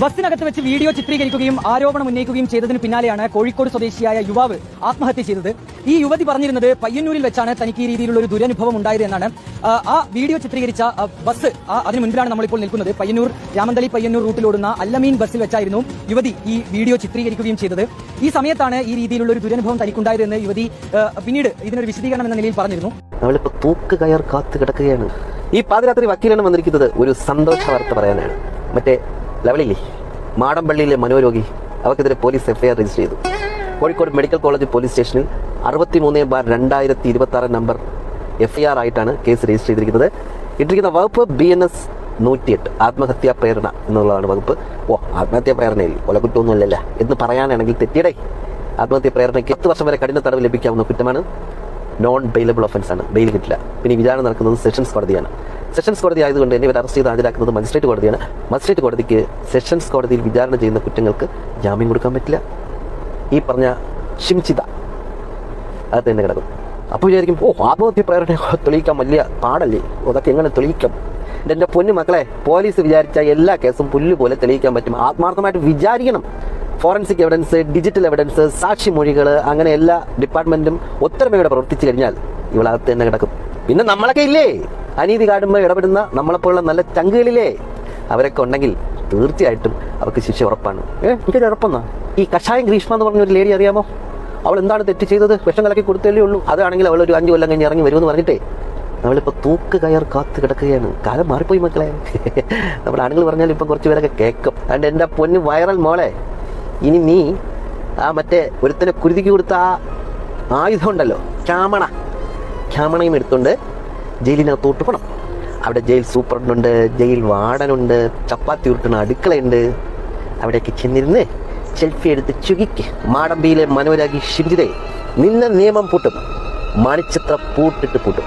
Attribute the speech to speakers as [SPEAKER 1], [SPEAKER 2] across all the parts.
[SPEAKER 1] ബസ്സിനകത്ത് വെച്ച് വീഡിയോ ചിത്രീകരിക്കുകയും ആരോപണം ഉന്നയിക്കുകയും ചെയ്തതിന് പിന്നാലെയാണ് കോഴിക്കോട് സ്വദേശിയായ യുവാവ് ആത്മഹത്യ ചെയ്തത്. ഈ യുവതി പറഞ്ഞിരുന്നത് പയ്യന്നൂരിൽ വെച്ചാണ് തനിക്ക് ഈ രീതിയിലുള്ള ഒരു ദുരനുഭവം ഉണ്ടായത് എന്നാണ്. ആ, വീഡിയോ ചിത്രീകരിച്ച ബസ് അതിന് മുൻപിലാണ് നമ്മളിപ്പോൾ നിൽക്കുന്നത്. പയ്യന്നൂർ രാമന്തളി പയ്യന്നൂർ റൂട്ടിലോടുന്ന അല്ലമീൻ ബസ്സിൽ വെച്ചായിരുന്നു യുവതി ഈ വീഡിയോ ചിത്രീകരിക്കുകയും ചെയ്തത്. ഈ സമയത്താണ് ഈ രീതിയിലുള്ള ഒരു ദുരനുഭവം തനിക്കുണ്ടായതെന്ന് യുവതി പിന്നീട് ഇതിനൊരു വിശദീകരണം എന്ന നിലയിൽ പറഞ്ഞിരുന്നു.
[SPEAKER 2] തൂക്ക് കയർ കാത്തു കിടക്കുകയാണ് ഈ പാതിരാത്രി വക്കീലാണ് വന്നിരിക്കുന്നത്. ഒരു സന്തോഷ വാർത്ത പറയാനാണ്. മറ്റേ ലവളില്ലേ മാടമ്പള്ളിയിലെ മനോരോഗി. അവർക്കെതിരെ പോലീസ് എഫ്ഐആർ രജിസ്റ്റർ ചെയ്തു. കോഴിക്കോട് മെഡിക്കൽ കോളേജ് പോലീസ് സ്റ്റേഷനിൽ അറുപത്തി മൂന്ന് ബാർ രണ്ടായിരത്തി ഇരുപത്തി ആറ് നമ്പർ എഫ്ഐആർ ആയിട്ടാണ് കേസ് രജിസ്റ്റർ ചെയ്തിരിക്കുന്നത്. ഇട്ടിരിക്കുന്ന വകുപ്പ് ബി എൻ എസ് നൂറ്റിയെട്ട്. ആത്മഹത്യാ പ്രേരണ എന്നുള്ളതാണ് വകുപ്പ്. ഓ ആത്മഹത്യാ പ്രേരണയിൽ കൊലക്കുറ്റമൊന്നുമില്ലല്ല എന്ന് പറയാനാണെങ്കിൽ തെറ്റിയടേ. ആത്മഹത്യാ പ്രേരണയ്ക്ക് പത്ത് വർഷം വരെ കഠിന തടവ് ലഭിക്കാവുന്ന കുറ്റമാണ്. നോൺ ബെയിലബിൾ ആണ്. ബെയിൽ കിട്ടില്ല. പിന്നെ വിചാരണ നടക്കുന്നത് സെഷൻസ് കോടതിയാണ്. സെഷൻസ് കോടതി ആയതുകൊണ്ട് തന്നെ ഇവർ അറസ്റ്റ് ചെയ്ത് ഹാജരാക്കുന്നത് മജിസ്ട്രേറ്റ് കോടതിയാണ്. മജിസ്ട്രേറ്റ് കോടതിക്ക് സെഷൻസ് കോടതിയിൽ വിചാരണ ചെയ്യുന്ന കുറ്റങ്ങൾക്ക് ജാമ്യം കൊടുക്കാൻ പറ്റില്ല. ഈ പറഞ്ഞ ഷിംചിത അത് തന്നെ കിടക്കും. അപ്പോൾ വിചാരിക്കും ഓ ആത്മഹത്യ പ്രേരണ തെളിയിക്കാൻ വലിയ പാടല്ലേ? അതൊക്കെ എങ്ങനെ തെളിയിക്കാം? എന്റെ പൊന്നു മക്കളെ പോലീസ് വിചാരിച്ച എല്ലാ കേസും പുല്ല് പോലെ തെളിയിക്കാൻ പറ്റും. ആത്മാർത്ഥമായിട്ട് വിചാരിക്കണം. ഫോറൻസിക് എവിഡൻസ് ഡിജിറ്റൽ എവിഡൻസ് സാക്ഷി മൊഴികൾ അങ്ങനെ എല്ലാ ഡിപ്പാർട്ട്മെന്റും ഒത്തൊരുമയോടെ പ്രവർത്തിച്ചു കഴിഞ്ഞാൽ ഇവളകത്ത് തന്നെ കിടക്കും. പിന്നെ നമ്മളൊക്കെ ഇല്ലേ? അനീതി കാണുമ്പോൾ ഇടപെടുന്ന നമ്മളെപ്പോലുള്ള നല്ല ചങ്കുകളിലേ അവരൊക്കെ ഉണ്ടെങ്കിൽ തീർച്ചയായിട്ടും അവർക്ക് ശിക്ഷ ഉറപ്പാണ്. ഏ എനിക്കൊരു ഉറപ്പെന്നാ? ഈ കഷായം ഗ്രീഷ്മ എന്ന് പറഞ്ഞ ഒരു ലേഡി അറിയാമോ? അവൾ എന്താണ് തെറ്റ് ചെയ്തത്? വിഷം കലക്കി കൊടുത്തല്ലേ ഉള്ളൂ. അതാണെങ്കിൽ അവൾ ഒരു അഞ്ചു കൊല്ലം കഴിഞ്ഞ് ഇറങ്ങി വരുമെന്ന് പറഞ്ഞിട്ടേ. നമ്മളിപ്പോൾ തൂക്ക് കയർ കാത്ത് കിടക്കുകയാണ്. കാലം മാറിപ്പോയി മക്കളെ. നമ്മുടെ ആണുങ്ങൾ പറഞ്ഞാൽ ഇപ്പം കുറച്ച് പേരൊക്കെ കേൾക്കും. അതുകൊണ്ട് എന്റെ പൊന്ന് വൈറൽ മോളെ ഇനി നീ ആ മറ്റേ ഒരുത്തനെ കുരുതിക്ക് കൊടുത്ത ആ ആയുധം ഉണ്ടല്ലോ ക്യാമണ എടുത്തുകൊണ്ട് ജയിലിനകത്തോട്ട് പോകണം അവിടെ ജയിൽ സൂപ്രണ്ടുണ്ട് ജയിൽ വാർഡനുണ്ട് ചപ്പാത്തി ഉരുട്ടുന്ന അടുക്കളയുണ്ട്. അവിടേക്ക് ചെന്നിരുന്ന് സെൽഫി എടുത്ത് ചുകിക്ക് മാടമ്പിയിലെ മനോരാഗി ഷിംജിതെ നിന്ന നിയമം പൂട്ടും. മണിച്ചിത്ര പൂട്ടിട്ട് പൂട്ടും.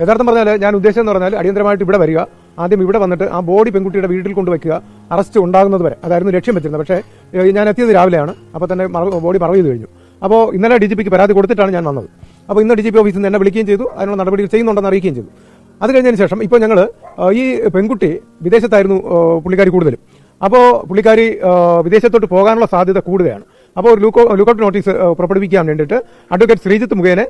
[SPEAKER 3] യഥാർത്ഥം പറഞ്ഞാൽ ഞാൻ ഉദ്ദേശം എന്ന് പറഞ്ഞാൽ അടിയന്തരമായിട്ട് ഇവിടെ വരിക. ആദ്യം ഇവിടെ വന്നിട്ട് ആ ബോഡി പെൺകുട്ടിയുടെ വീട്ടിൽ കൊണ്ടുവയ്ക്കുക അറസ്റ്റ് ഉണ്ടാകുന്നത് വരെ. അതായിരുന്നു ലക്ഷ്യം വെച്ചിരുന്നത്. പക്ഷേ ഞാൻ എത്തിയത് രാവിലെയാണ്. അപ്പോൾ തന്നെ ബോഡി മറവ് ചെയ്ത് കഴിഞ്ഞു. അപ്പോൾ ഇന്നലെ ഡി ജി പിക്ക് പരാതി കൊടുത്തിട്ടാണ് ഞാൻ വന്നത്. അപ്പോൾ ഇന്ന് ഡി ജി പി ഓഫീസിൽ നിന്ന് എന്നെ വിളിക്കുകയും ചെയ്തു. അതിനുള്ള നടപടികൾ ചെയ്യുന്നുണ്ടെന്ന് അറിയിക്കുകയും ചെയ്തു. അത് കഴിഞ്ഞതിന് ശേഷം ഇപ്പോൾ ഞങ്ങൾ ഈ പെൺകുട്ടി വിദേശത്തായിരുന്നു പുള്ളിക്കാരി കൂടുതലും. അപ്പോൾ പുള്ളിക്കാരി വിദേശത്തോട്ട് പോകാനുള്ള സാധ്യത കൂടുകയാണ്. അപ്പോൾ ഒരു ലൂക്കോ ലുക്കൌട്ട് നോട്ടീസ് പുറപ്പെടുവിക്കാൻ വേണ്ടിയിട്ട് അഡ്വക്കേറ്റ് ശ്രീജിത്ത് മുഖേന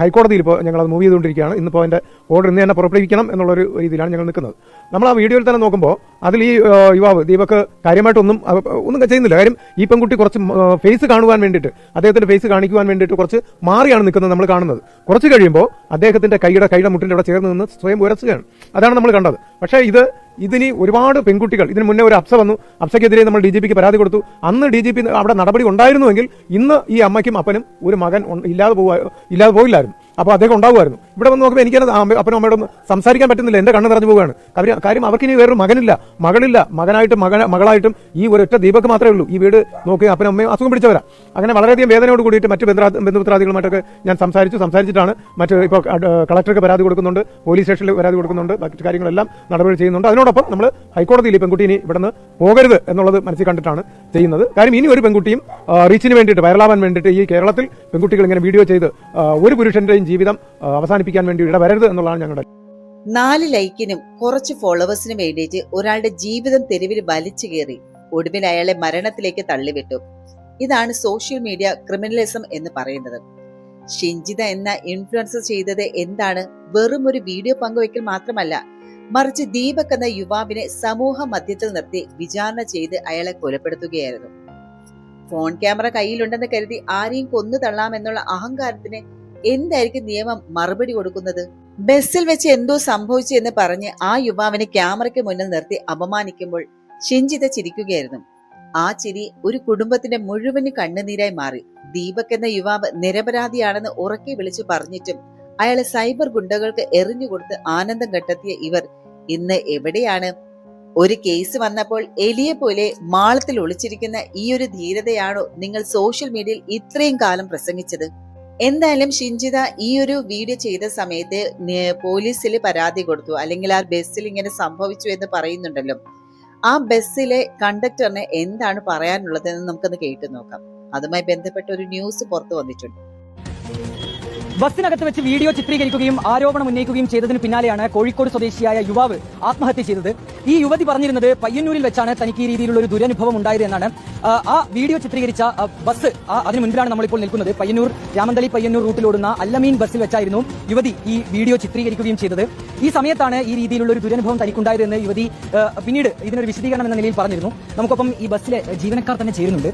[SPEAKER 3] ഹൈക്കോടതിയിൽ ഇപ്പോൾ ഞങ്ങൾ അത് മൂവ് ചെയ്തുകൊണ്ടിരിക്കുകയാണ്. ഇന്നിപ്പോൾ അതിന്റെ ഓർഡർ ഇന്ന് തന്നെ പുറപ്പെടുവിക്കണം എന്നുള്ളൊരു രീതിയിലാണ് ഞങ്ങൾ നിൽക്കുന്നത്. നമ്മൾ ആ വീഡിയോയിൽ തന്നെ നോക്കുമ്പോൾ അതിൽ ഈ യുവാവ് ദീപക് കാര്യമായിട്ടൊന്നും ഒന്നും ചെയ്യുന്നില്ല. കാര്യം ഈ പെൺകുട്ടി കുറച്ച് ഫേസ് കാണുവാൻ വേണ്ടിയിട്ട് അദ്ദേഹത്തിന്റെ ഫേസ് കാണിക്കുവാൻ വേണ്ടിയിട്ട് കുറച്ച് മാറിയാണ് നിൽക്കുന്നത് നമ്മൾ കാണുന്നത്. കുറച്ച് കഴിയുമ്പോൾ അദ്ദേഹത്തിന്റെ കൈയുടെ കൈയുടെ മുട്ടിന്റെ അവിടെ ചേർന്ന് നിന്ന് സ്വയം ഉരസുകയാണ്. അതാണ് നമ്മൾ കണ്ടത്. പക്ഷേ ഇത് ഇതിനി ഒരുപാട് പെൺകുട്ടികൾ ഇതിന് മുന്നേ ഒരു അപ്സ വന്നു. അപ്സയ്ക്കെതിരെ നമ്മൾ ഡി ജി പിക്ക് പരാതി കൊടുത്തു. അന്ന് ഡി ജി പി അവിടെ നടപടി ഉണ്ടായിരുന്നുവെങ്കിൽ ഇന്ന് ഈ അമ്മയ്ക്കും അപ്പനും ഒരു മകൻ ഇല്ലാതെ പോവാ ഇല്ലാതെ പോയില്ലായിരുന്നു. അപ്പോൾ അദ്ദേഹം ഉണ്ടാവുമായിരുന്നു. ഇവിടെ വന്ന് നോക്കുമ്പോൾ എനിക്കത് അപ്പനും അമ്മയോടും സംസാരിക്കാൻ പറ്റുന്നില്ല. എന്റെ കണ്ണ് നിറഞ്ഞു പോവുകയാണ്. കാര്യം കാര്യം അവർക്ക് ഇനി വേറൊരു മകനില്ല. മകളില്ല. മകനായിട്ടും മകൻ മകളായിട്ടും ഈ ഒരൊറ്റ ദീപക്ക് മാത്രമേ ഉള്ളൂ. ഈ വീട് നോക്കി അപ്പനും അമ്മയും അസുഖം പിടിച്ചവരാ. അങ്ങനെ വളരെയധികം വേദനയോട് കൂടിയിട്ട് മറ്റ് ബന്ധുരാ- ഞാൻ സംസാരിച്ചു സംസാരിച്ചിട്ടാണ് മറ്റ് ഇപ്പോൾ കളക്ടർക്ക് പരാതി കൊടുക്കുന്നുണ്ട്. പോലീസ് സ്റ്റേഷനിൽ പരാതി കൊടുക്കുന്നുണ്ട്. മറ്റു കാര്യങ്ങളെല്ലാം നടപടി ചെയ്യുന്നുണ്ട്. അതിനോടൊപ്പം നമ്മൾ ഹൈക്കോടതിയിൽ ഈ പെൺകുട്ടി ഇനി ഇവിടുന്ന് പോകരുത് എന്നുള്ളത് മനസ്സിൽ കണ്ടിട്ടാണ് ചെയ്യുന്നത്. കാര്യം ഇനി ഒരു പെൺകുട്ടിയും റീച്ചിന് വേണ്ടിയിട്ട് വൈറലാവാൻ വേണ്ടിയിട്ട് ഈ കേരളത്തിൽ പെൺകുട്ടികൾ ഇങ്ങനെ വീഡിയോ ചെയ്ത് ഒരു പുരുഷന്റെയും ജീവിതം ആ, അവസാനിപ്പിക്കാൻ വേണ്ടി ഇടവരരുത് എന്നുള്ളതാണ് ഞങ്ങളുടെ
[SPEAKER 4] നാല് ലൈക്കിനും കുറച്ച് ഫോളോവേഴ്സിനും വേണ്ടിയിട്ട് ഒരാളുടെ ജീവിതം തെരുവിൽ വലിച്ചു കയറി ഒടുവിൽ അയാളെ മരണത്തിലേക്ക് തള്ളിവിട്ടു. ഇതാണ് സോഷ്യൽ മീഡിയ ക്രിമിനലിസം എന്ന് പറയുന്നത്. ഷിഞ്ചിത എന്ന ഇൻഫ്ലുവൻസർ ചെയ്തത് എന്താണ്? വെറും ഒരു വീഡിയോ പങ്കുവയ്ക്കൽ മാത്രമല്ല മറിച്ച് ദീപക് എന്ന യുവാവിനെ സമൂഹ മധ്യത്തിൽ നിർത്തി വിചാരണ ചെയ്ത് അയാളെ കൊലപ്പെടുത്തുകയായിരുന്നു. ഫോൺ ക്യാമറ കയ്യിലുണ്ടെന്ന് കരുതി ആരെയും കൊന്നു തള്ളാമെന്നുള്ള അഹങ്കാരത്തിന് എന്തായിരിക്കും നിയമം മറുപടി കൊടുക്കുന്നത്? ബസ്സിൽ വെച്ച് എന്തോ സംഭവിച്ചു എന്ന് പറഞ്ഞ് ആ യുവാവിനെ ക്യാമറയ്ക്ക് മുന്നിൽ നിർത്തി അപമാനിക്കുമ്പോൾ ഷിഞ്ചിത ചിരിക്കുകയായിരുന്നു. ആ ചിരി ഒരു കുടുംബത്തിന്റെ മുഴുവൻ കണ്ണുനീരായി മാറി. ദീപക് എന്ന യുവാവ് നിരപരാധിയാണെന്ന് ഉറക്കി വിളിച്ചു പറഞ്ഞിട്ടും അയാളെ സൈബർ ഗുണ്ടകൾക്ക് എറിഞ്ഞുകൊടുത്ത് ആനന്ദം കണ്ടെത്തിയ ഇവർ ഇന്ന് എവിടെയാണ്? ഒരു കേസ് വന്നപ്പോൾ എലിയെ പോലെ മാളത്തിൽ ഒളിച്ചിരിക്കുന്ന ഈ ഒരു ധീരതയാണോ നിങ്ങൾ സോഷ്യൽ മീഡിയയിൽ ഇത്രയും കാലം പ്രസംഗിച്ചത്? എന്തായാലും ഷിഞ്ചിത ഈ ഒരു വീഡിയോ ചെയ്ത സമയത്ത് പോലീസിൽ പരാതി കൊടുത്തു. അല്ലെങ്കിൽ ആ ബസ്സിൽ ഇങ്ങനെ സംഭവിച്ചു എന്ന് പറയുന്നുണ്ടല്ലോ. ആ ബസ്സിലെ കണ്ടക്ടറിന് എന്താണ് പറയാനുള്ളതെന്ന് നമുക്കൊന്ന് കേട്ടു നോക്കാം. അതുമായി ബന്ധപ്പെട്ട ഒരു ന്യൂസ് പുറത്തു വന്നിട്ടുണ്ട്.
[SPEAKER 1] ബസ്സിനകത്ത് വെച്ച് വീഡിയോ ചിത്രീകരിക്കുകയും ആരോപണം ഉന്നയിക്കുകയും ചെയ്തതിന് പിന്നാലെയാണ് കോഴിക്കോട് സ്വദേശിയായ യുവാവ് ആത്മഹത്യ ചെയ്തത്. ഈ യുവതി പറഞ്ഞിരുന്നത് പയ്യന്നൂരിൽ വെച്ചാണ് തനിക്ക് ഈ രീതിയിലുള്ള ഒരു ദുരനുഭവം ഉണ്ടായത് എന്നാണ്. ആ, വീഡിയോ ചിത്രീകരിച്ച ബസ് അതിന് മുൻപിലാണ് നമ്മളിപ്പോൾ നിൽക്കുന്നത്. പയ്യന്നൂർ രാമന്തളി പയ്യന്നൂർ റൂട്ടിലോടുന്ന അല്ലമീൻ ബസ്സിൽ വെച്ചായിരുന്നു യുവതി ഈ വീഡിയോ ചിത്രീകരിക്കുകയും ചെയ്തത്. ഈ സമയത്താണ് ഈ രീതിയിലുള്ള ഒരു ദുരനുഭവം തനിക്കുണ്ടായതെന്ന് യുവതി പിന്നീട് ഇതിനൊരു വിശദീകരണം എന്ന നിലയിൽ പറഞ്ഞിരുന്നു. നമുക്കൊപ്പം ഈ ബസ്സിലെ ജീവനക്കാർ തന്നെ ചേരുന്നുണ്ട്.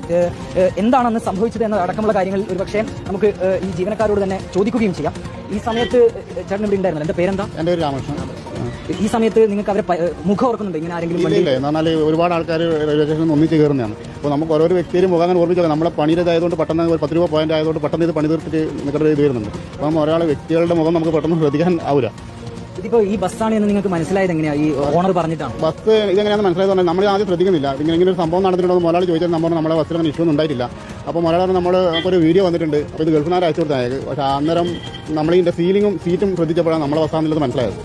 [SPEAKER 1] എന്താണെന്ന് സംഭവിച്ചത് എന്നതടക്കമുള്ള കാര്യങ്ങൾ ഒരുപക്ഷെ നമുക്ക് ഈ ജീവനക്കാരോട് തന്നെ ചോദിക്കുകയും ചെയ്യാം. ഈ സമയത്ത് ചേട്ടൻ ഇവിടെ ഉണ്ടായിരുന്നല്ലോ. എന്റെ പേരെന്താ?
[SPEAKER 5] എന്റെ പേര് രാമകൃഷ്ണൻ.
[SPEAKER 1] ഈ സമയത്ത് നിങ്ങൾക്ക് അവരെ പ- മുഖം ഓർക്കുന്നുണ്ട്? ഇങ്ങനെ ആരെങ്കിലും
[SPEAKER 5] എന്നാൽ
[SPEAKER 1] വണ്ടി
[SPEAKER 5] ഇല്ല എന്ന് ഒരുപാട് ആൾക്കാർ റെയിൽവേ സ്റ്റേഷനിൽ ഒന്നിച്ച് കയറുന്നതാണ്. അപ്പോൾ നമുക്ക് ഓരോ വ്യക്തിയും മുഖം അങ്ങനെ ഓർമ്മിച്ചു നമ്മളെ പണിയിലായതുകൊണ്ട് പെട്ടെന്ന് ഒരു പത്ത് രൂപ പോയിന്റ് ആയതുകൊണ്ട് പെട്ടെന്ന് ഇത് പണി തീർത്തിട്ട് നിൽക്കേണ്ട ഇത് വരുന്നുണ്ട് അപ്പം ഒരാളെ വ്യക്തികളുടെ മുഖം നമുക്ക് പെട്ടെന്ന് ശ്രദ്ധിക്കാൻ ആവില്ല
[SPEAKER 1] ഇതിപ്പോ ഈ ബസ്സാണ് എന്ന് നിങ്ങൾക്ക് മനസ്സിലായത് എങ്ങനെയാ? ഈ ഓണർ പറഞ്ഞിട്ടാണ്.
[SPEAKER 5] ബസ് ഇതെങ്ങനെയാണെന്ന് മനസ്സിലായത് പറഞ്ഞാൽ നമ്മൾ ആദ്യം ശ്രദ്ധിക്കുന്നില്ല. ഇങ്ങനെ ഇങ്ങനെ ഒരു സംഭവം നടന്നിട്ടുണ്ടോ മുതലാളി ചോദിച്ചാൽ നമ്മൾ നമ്മുടെ ബസ്സിൽ അങ്ങനെ ഇഷ്യൂ ഒന്നും ഉണ്ടായിട്ടില്ല അപ്പോൾ മുതലാളി നമ്മൾ ഒരു വീഡിയോ വന്നിട്ടുണ്ട്. അപ്പോൾ ഇത് ഗൾഫിനാർ അയച്ചു കൊടുത്തായത് പക്ഷേ അന്നേരം നമ്മൾ ഇതിന്റെ സീലിങ്ങും സീറ്റും ശ്രദ്ധിച്ചപ്പോഴാണ് നമ്മളെ ബസ്സാണെന്നുള്ളത് മനസ്സിലായത്.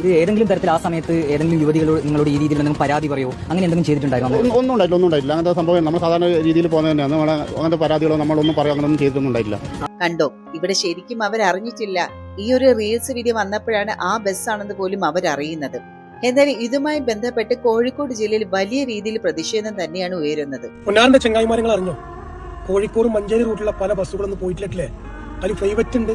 [SPEAKER 1] ഇത് ഏതെങ്കിലും തരത്തിൽ ആ സമയത്ത് ഏതെങ്കിലും യുവതികളോട് നിങ്ങളോട് ഈ രീതിയിൽ എന്തെങ്കിലും പരാതി പറയോ? അങ്ങനെ എന്തെങ്കിലും ചെയ്തിട്ടുണ്ടായിരുന്നോ?
[SPEAKER 5] ഒന്നും ഉണ്ടായില്ല ഉണ്ടായിട്ടില്ല ഒന്നും ഉണ്ടായില്ല അങ്ങനത്തെ സംഭവം നമ്മൾ സാധാരണ രീതിയിൽ പോകുന്നത് തന്നെയാണ്. നമ്മളെ അങ്ങനത്തെ പരാതികളോ നമ്മളൊന്നും പറയുക അങ്ങനെയൊന്നും ചെയ്തിട്ടൊന്നും ഉണ്ടായിട്ടില്ല.
[SPEAKER 4] കണ്ടോ? ഇവിടെ ശരിക്കും അവരറിഞ്ഞിട്ടില്ല. ഈ ഒരു റീൽസ് വീഡിയോ വന്നപ്പോഴാണ് ആ ബസ്സാണെന്ന് പോലും അവർ അറിയുന്നത് എന്നാൽ ഇതുമായി ബന്ധപ്പെട്ട് കോഴിക്കോട് ജില്ലയിൽ വലിയ രീതിയിൽ പ്രതിഷേധം തന്നെയാണ് ഉയരുന്നത്.
[SPEAKER 6] കോഴിക്കോട് മഞ്ചേരി റൂട്ടിലുള്ള പല ബസ്സുകളൊന്നും പോയിട്ടില്ലേ. അതിൽ പ്രൈവറ്റ് ഉണ്ട്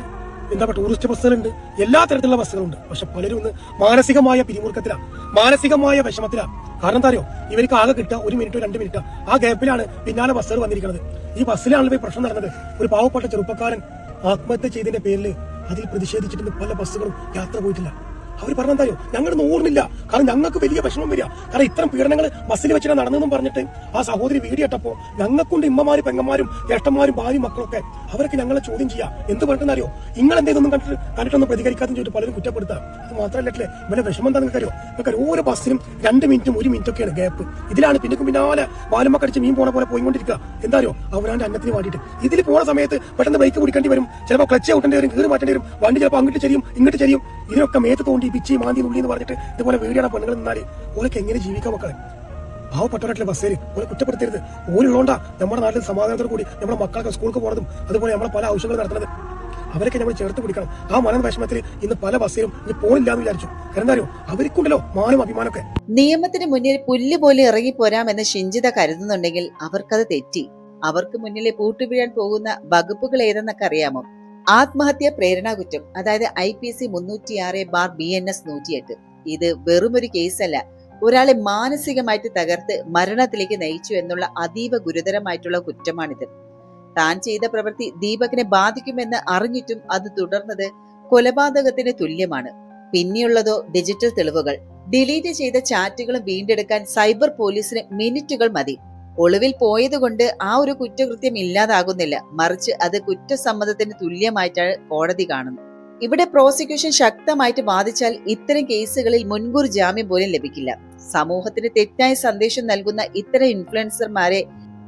[SPEAKER 6] എന്താ ടൂറിസ്റ്റ് ബസ്സുകളുണ്ട് എല്ലാ തരത്തിലുള്ള ബസ്സുകളുണ്ട് പക്ഷെ പലരും ഒന്ന് മാനസികമായ പിരിമുറുക്കത്തിലാണ് മാനസികമായ വിഷമത്തിലാണ് കാരണം എന്താ അറിയോ? ഇവർക്ക് ആകെ കിട്ടുക ഒരു മിനിറ്റോ രണ്ട് മിനിറ്റോ ആ. ഗ്യാപ്പിലാണ് പിന്നാലെ ബസ്സുകൾ വന്നിരിക്കുന്നത്. ഈ ബസ്സിലാണല്ലോ പ്രശ്നം നടന്നത്. ഒരു പാവപ്പെട്ട ചെറുപ്പക്കാരൻ ആത്മഹത്യ ചെയ്തതിന്റെ പേരിൽ അതിൽ പ്രതിഷേധിച്ചിട്ടുണ്ട് പല ബസ്സുകളും യാത്ര പോയിട്ടില്ല. അവർ പറഞ്ഞെന്തായോ? ഞങ്ങൾ നൂറിനില്ല കാരണം ഞങ്ങൾക്ക് വലിയ വിഷമം വരിക. കാരണം ഇത്തരം പീഡനങ്ങൾ ബസ്സിൽ വെച്ചിട്ട് നടന്നതെന്നും പറഞ്ഞിട്ട് ആ സഹോദരി വീഡിയോ ഇട്ടപ്പോൾ ഞങ്ങൾക്കുണ്ട് ഇമ്മമാര് പെങ്ങന്മാരും ജ്യേഷ്ഠന്മാരും ഭാര്യയും മക്കളൊക്കെ. അവരൊക്കെ ഞങ്ങളെ ചോദ്യം ചെയ്യാം. എന്ത് പറഞ്ഞിട്ടുണ്ടോ നിങ്ങൾ എന്തെങ്കിലും കണ്ടിട്ട് കണ്ടിട്ടൊന്നും പ്രതികരിക്കാത്തെന്ന് ചോദിച്ചു പലരും കുറ്റപ്പെടുത്താം. അത് മാത്രമല്ലേ ഇവരെ വിഷമം എന്താ നിങ്ങൾക്ക് അറിയോ നിങ്ങൾക്ക് ഓരോ ബസ്സിനും രണ്ട് മിനിറ്റും ഒരു മിനിറ്റൊക്കെയാണ് ഗ്യാപ്പ്. ഇതിലാണ് പിന്നെ പിന്നാലെ വാലുമ കടിച്ച് മീൻ പോണ പോലെ പോയിക്കൊണ്ടിരിക്കുക. എന്താ അവരാന്റെ അന്നത്തിന് വേണ്ടിയിട്ട്. ഇതിൽ പോണ സമയത്ത് പെട്ടെന്ന് ബൈക്ക് പിടിക്കേണ്ടി വരും. ചിലപ്പോൾ ക്ലച്ച് ഔട്ടേണ്ടി വരും കീറി മാറ്റേണ്ടി വരും. വണ്ടി ചിലപ്പോൾ അങ്ങോട്ട് ചെരിയും ഇങ്ങോട്ട് ചെരിയും. ഇതിനൊക്കെ മേത്ത് തോണ്ടി പിച്ചി മാന്തി നുള്ളി എന്ന് പറഞ്ഞിട്ട് ഇതുപോലെ വീടിയാണ് പെണ്ണുങ്ങൾ നിന്നാൽ ഓലൊക്കെ എങ്ങനെ ജീവിക്കാം മക്കളെ? പാവപ്പെട്ടവരായിട്ടുള്ള ബസ്സേര് ഓരോ കുറ്റപ്പെടുത്തരുത്. ഓരുള്ളോണ്ടാ നമ്മുടെ നാട്ടിൽ സമാധാനത്തോടു കൂടി നമ്മുടെ മക്കൾക്ക് സ്കൂൾക്ക് പോകുന്നതും അതുപോലെ നമ്മളെ പല ആവശ്യങ്ങൾ നടത്തുന്നത്. അവരൊക്കെ നമ്മൾ ചേർത്ത് പിടിക്കണം. ആ മനം വിഷമത്തിൽ ഇന്ന് പല ബസ്സിലും ഇനി പോണില്ല എന്ന് വിചാരിച്ചു. എന്തായാലും അവർക്കുണ്ടല്ലോ മാനം അഭിമാനമൊക്കെ.
[SPEAKER 4] നിയമത്തിന് മുന്നിൽ പുല്ല് പോലെ ഇറങ്ങി ഇറങ്ങിപ്പോരാമെന്ന് ഷിഞ്ചിത കരുതുന്നുണ്ടെങ്കിൽ അവർക്കത് തെറ്റി. അവർക്ക് മുന്നിലെ പൂട്ടുവീഴാൻ പോകുന്ന വകുപ്പുകൾ ഏതെന്നൊക്കെ അറിയാമോ? ആത്മഹത്യ പ്രേരണാ കുറ്റം. അതായത് ഐ പി സി മുന്നൂറ്റിയാറ് ബാർ ബി എൻ എസ് നൂറ്റിയെട്ട്. ഇത് വെറുമൊരു കേസല്ല. ഒരാളെ മാനസികമായിട്ട് തകർത്ത് മരണത്തിലേക്ക് നയിച്ചു എന്നുള്ള അതീവ ഗുരുതരമായിട്ടുള്ള കുറ്റമാണിത്. താൻ ചെയ്ത പ്രവൃത്തി ദീപകിനെ ബാധിക്കുമെന്ന് അറിഞ്ഞിട്ടും അത് തുടർന്നത് കൊലപാതകത്തിന് തുല്യമാണ്. പിന്നെയുള്ളതോ ഡിജിറ്റൽ തെളിവുകൾ. ഡിലീറ്റ് ചെയ്ത ചാറ്റുകളും വീണ്ടെടുക്കാൻ സൈബർ പോലീസിന് മിനിറ്റുകൾ മതി. ഒളിവിൽ പോയതുകൊണ്ട് ആ ഒരു കുറ്റകൃത്യം ഇല്ലാതാകുന്നില്ല. മറിച്ച് അത് കുറ്റസമ്മതത്തിന് തുല്യമായിട്ടാണ് കോടതി കാണുന്നത്. ഇവിടെ പ്രോസിക്യൂഷൻ ശക്തമായിട്ട് വാദിച്ചാൽ ഇത്തരം കേസുകളിൽ മുൻകൂർ ജാമ്യം പോലും ലഭിക്കില്ല. സമൂഹത്തിന് തെറ്റായ സന്ദേശം നൽകുന്ന ഇത്തരം ഇൻഫ്ലുവൻസർമാരെ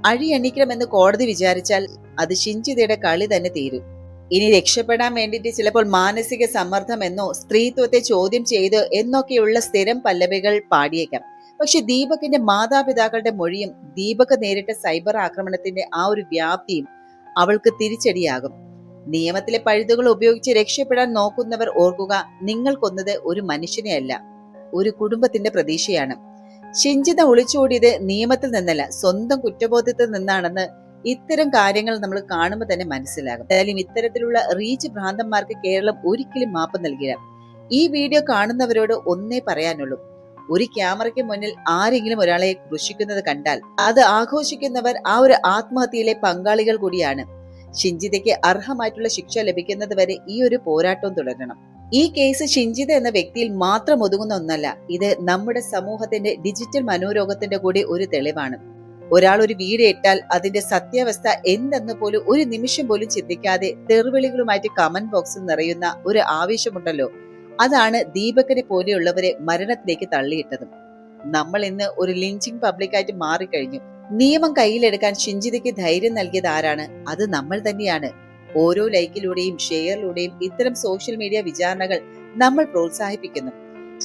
[SPEAKER 4] അഴിയണിക്കണമെന്ന് കോടതി വിചാരിച്ചാൽ അത് ഷിഞ്ചിതയുടെ കളി തന്നെ തീരും. ഇനി രക്ഷപ്പെടാൻ വേണ്ടിയിട്ട് ചിലപ്പോൾ മാനസിക സമ്മർദ്ദം എന്നോ സ്ത്രീത്വത്തെ ചോദ്യം ചെയ്ത് എന്നൊക്കെയുള്ള സ്ഥിരം പല്ലവികൾ പാടിയേക്കാം. പക്ഷെ ദീപകിന്റെ മാതാപിതാക്കളുടെ മൊഴിയും ദീപക് നേരിട്ട സൈബർ ആക്രമണത്തിന്റെ ആ ഒരു വ്യാപ്തിയും അവൾക്ക് തിരിച്ചടിയാകും. നിയമത്തിലെ പഴുതുകൾ ഉപയോഗിച്ച് രക്ഷപ്പെടാൻ നോക്കുന്നവർ ഓർക്കുക നിങ്ങൾ കൊന്നത് ഒരു മനുഷ്യനെയല്ല ഒരു കുടുംബത്തിന്റെ പ്രതീക്ഷയാണ്. ശിഞ്ചിത ഒളിച്ചോടിയത് നിയമത്തിൽ നിന്നല്ല സ്വന്തം കുറ്റബോധത്തിൽ നിന്നാണെന്ന് ഇത്തരം കാര്യങ്ങൾ നമ്മൾ കാണുമ്പോൾ തന്നെ മനസ്സിലാകും. ഏതായാലും ഇത്തരത്തിലുള്ള റീച്ച് ഭ്രാന്തന്മാർക്ക് കേരളം ഒരിക്കലും മാപ്പ് നൽകില്ല. ഈ വീഡിയോ കാണുന്നവരോട് ഒന്നേ പറയാനുള്ളൂ. ഒരു ക്യാമറയ്ക്ക് മുന്നിൽ ആരെങ്കിലും ഒരാളെ കൃഷിക്കുന്നത് കണ്ടാൽ അത് ആഘോഷിക്കുന്നവർ ആ ഒരു ആത്മഹത്യയിലെ പങ്കാളികൾ കൂടിയാണ്. ഷിഞ്ചിതയ്ക്ക് അർഹമായിട്ടുള്ള ശിക്ഷ ലഭിക്കുന്നത് വരെ ഈ ഒരു പോരാട്ടം തുടരണം. ഈ കേസ് ഷിഞ്ചിത എന്ന വ്യക്തിയിൽ മാത്രം ഒതുങ്ങുന്ന ഒന്നല്ല ഇത് നമ്മുടെ സമൂഹത്തിന്റെ ഡിജിറ്റൽ മനോരോഗത്തിന്റെ കൂടി ഒരു തെളിവാണ്. ഒരാൾ ഒരു വീട് ഇട്ടാൽ അതിന്റെ സത്യാവസ്ഥ എന്തെന്ന് പോലും ഒരു നിമിഷം പോലും ചിന്തിക്കാതെ തെറിവിളികളുമായിട്ട് കമന്റ് ബോക്സിൽ നിറയുന്ന ഒരു ആവേശമുണ്ടല്ലോ. അതാണ് ദീപകരെ പോലെയുള്ളവരെ മരണത്തിലേക്ക് തള്ളിയിട്ടതും. നമ്മൾ ഇന്ന് ഒരു ലിഞ്ചിങ് പബ്ലിക്കായിട്ട് മാറിക്കഴിഞ്ഞു. നിയമം കയ്യിലെടുക്കാൻ ഷിഞ്ചിതയ്ക്ക് ധൈര്യം നൽകിയത് ആരാണ്? അത് നമ്മൾ തന്നെയാണ്. ഓരോ ലൈക്കിലൂടെയും ഷെയറിലൂടെയും ഇത്തരം സോഷ്യൽ മീഡിയ വിചാരണകൾ നമ്മൾ പ്രോത്സാഹിപ്പിക്കുന്നു.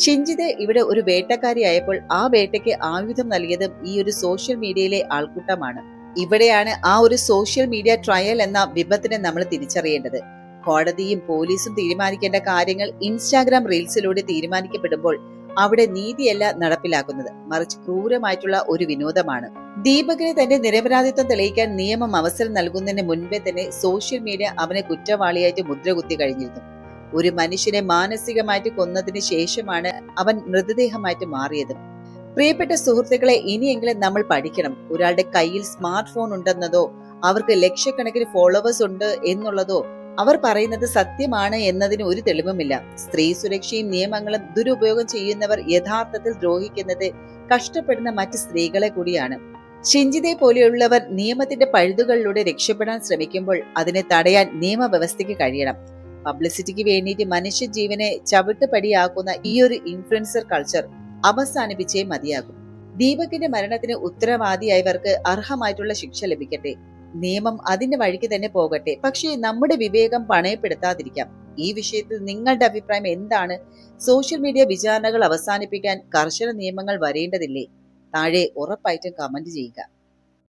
[SPEAKER 4] ഷിഞ്ചിത ഇവിടെ ഒരു വേട്ടക്കാരിയായപ്പോൾ ആ വേട്ടയ്ക്ക് ആയുധം നൽകിയതും ഈ ഒരു സോഷ്യൽ മീഡിയയിലെ ആൾക്കൂട്ടമാണ്. ഇവിടെയാണ് ആ ഒരു സോഷ്യൽ മീഡിയ ട്രയൽ എന്ന വിപത്തിനെ നമ്മൾ തിരിച്ചറിയേണ്ടത്. കോടതിയും പോലീസും തീരുമാനിക്കേണ്ട കാര്യങ്ങൾ ഇൻസ്റ്റാഗ്രാം റീൽസിലൂടെ തീരുമാനിക്കപ്പെടുമ്പോൾ അവിടെ നീതിയല്ല നടപ്പിലാക്കുന്നത് മറിച്ച് ക്രൂരമായിട്ടുള്ള ഒരു വിനോദമാണ്. ദീപകിന് തന്റെ നിരപരാധിത്വം തെളിയിക്കാൻ നിയമം അവസരം നൽകുന്നതിന് മുൻപേ തന്നെ സോഷ്യൽ മീഡിയ അവനെ കുറ്റവാളിയായിട്ട് മുദ്രകുത്തി കഴിഞ്ഞിരുന്നു. ഒരു മനുഷ്യനെ മാനസികമായിട്ട് കൊന്നതിന് ശേഷമാണ് അവൻ മൃതദേഹമായിട്ട് മാറിയത്. പ്രിയപ്പെട്ട സുഹൃത്തുക്കളെ ഇനിയെങ്കിലും നമ്മൾ പഠിക്കണം. ഒരാളുടെ കയ്യിൽ സ്മാർട്ട് ഫോൺ ഉണ്ടെന്നതോ അവർക്ക് ലക്ഷക്കണക്കിന് ഫോളോവേഴ്സ് ഉണ്ട് എന്നുള്ളതോ അവർ പറയുന്നത് സത്യമാണ് എന്നതിന് ഒരു തെളിവുമില്ല. സ്ത്രീ സുരക്ഷയും നിയമങ്ങളും ദുരുപയോഗം ചെയ്യുന്നവർ യഥാർത്ഥത്തിൽ ദ്രോഹിക്കുന്നത് കഷ്ടപ്പെടുന്ന മറ്റ് സ്ത്രീകളെ കൂടിയാണ്. ഷിഞ്ചിതെ പോലെയുള്ളവർ നിയമത്തിന്റെ പഴുതുകളിലൂടെ രക്ഷപ്പെടാൻ ശ്രമിക്കുമ്പോൾ അതിനെ തടയാൻ നിയമവ്യവസ്ഥയ്ക്ക് കഴിയണം. പബ്ലിസിറ്റിക്ക് വേണ്ടിയിട്ട് മനുഷ്യജീവനെ ചവിട്ടുപടിയാക്കുന്ന ഈ ഒരു ഇൻഫ്ലുവൻസർ കൾച്ചർ അവസാനിപ്പിച്ചേ മതിയാകും. ദീപകിന്റെ മരണത്തിന് ഉത്തരവാദിയായവർക്ക് അർഹമായിട്ടുള്ള ശിക്ഷ ലഭിക്കട്ടെ. നിയമം അതിന്റെ വഴിക്ക് തന്നെ പോകട്ടെ. പക്ഷേ നമ്മുടെ വിവേകം പണയപ്പെടുത്താതിരിക്കാം. ഈ വിഷയത്തിൽ നിങ്ങളുടെ അഭിപ്രായം എന്താണ്? സോഷ്യൽ മീഡിയ വിചാരണകൾ അവസാനിപ്പിക്കാൻ കർശന നിയമങ്ങൾ വരേണ്ടതില്ലേ? താഴെ ഉറപ്പായിട്ടും കമന്റ് ചെയ്യുക.